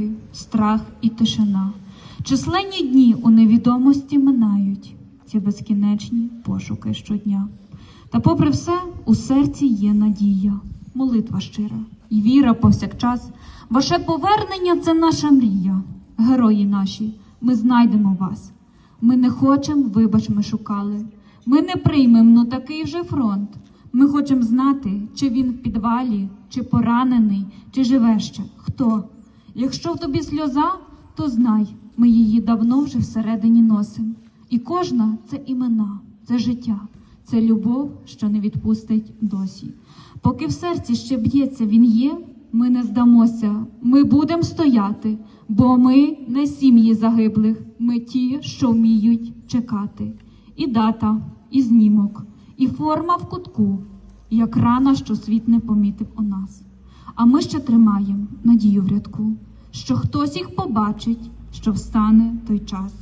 муки, страх і тишина. Численні дні у невідомості минають ці безкінечні пошуки щодня. Та, попри все, у серці є надія, молитва щира і віра повсякчас. Ваше повернення це наша мрія. Герої наші, ми знайдемо вас. Ми не хочемо, вибач, ми шукали. Ми не приймемо ну такий вже фронт. Ми хочемо знати, чи він в підвалі, чи поранений, чи живе ще. Хто? Якщо в тобі сльоза, то знай, ми її давно вже всередині носимо. І кожна це імена, це життя, це любов, що не відпустить досі. Поки в серці ще б'ється він є, ми не здамося, ми будемо стояти, бо ми не сім'ї загиблих, ми ті, що вміють чекати. І дата, і знімок, і форма в кутку, як рана, що світ не помітив у нас. А ми ще тримаємо надію в рядку, що хтось їх побачить, що встане той час.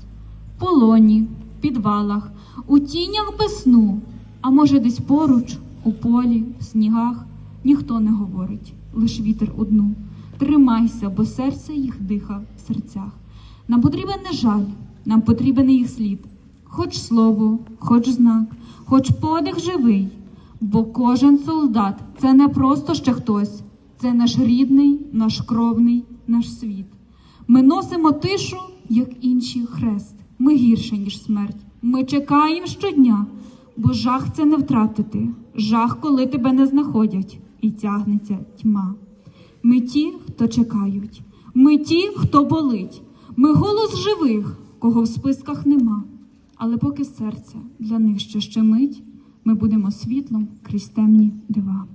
В полоні, в підвалах, у тінях без сну, а може, десь поруч, у полі, в снігах, ніхто не говорить, лиш вітер одну. Тримайся, бо серце їх диха в серцях. Нам потрібен не жаль, нам потрібен їх слід, хоч слово, хоч знак, хоч подих живий. Бо кожен солдат це не просто ще хтось, це наш рідний, наш кровний, наш світ. Ми носимо тишу, як інші хрест. Ми гірше, ніж смерть. Ми чекаємо щодня, бо жах це не втратити, жах, коли тебе не знаходять, і тягнеться тьма. Ми ті, хто чекають, ми ті, хто болить. Ми голос живих, кого в списках нема. Але поки серце для них ще щемить, ми будемо світлом крізь темні дива.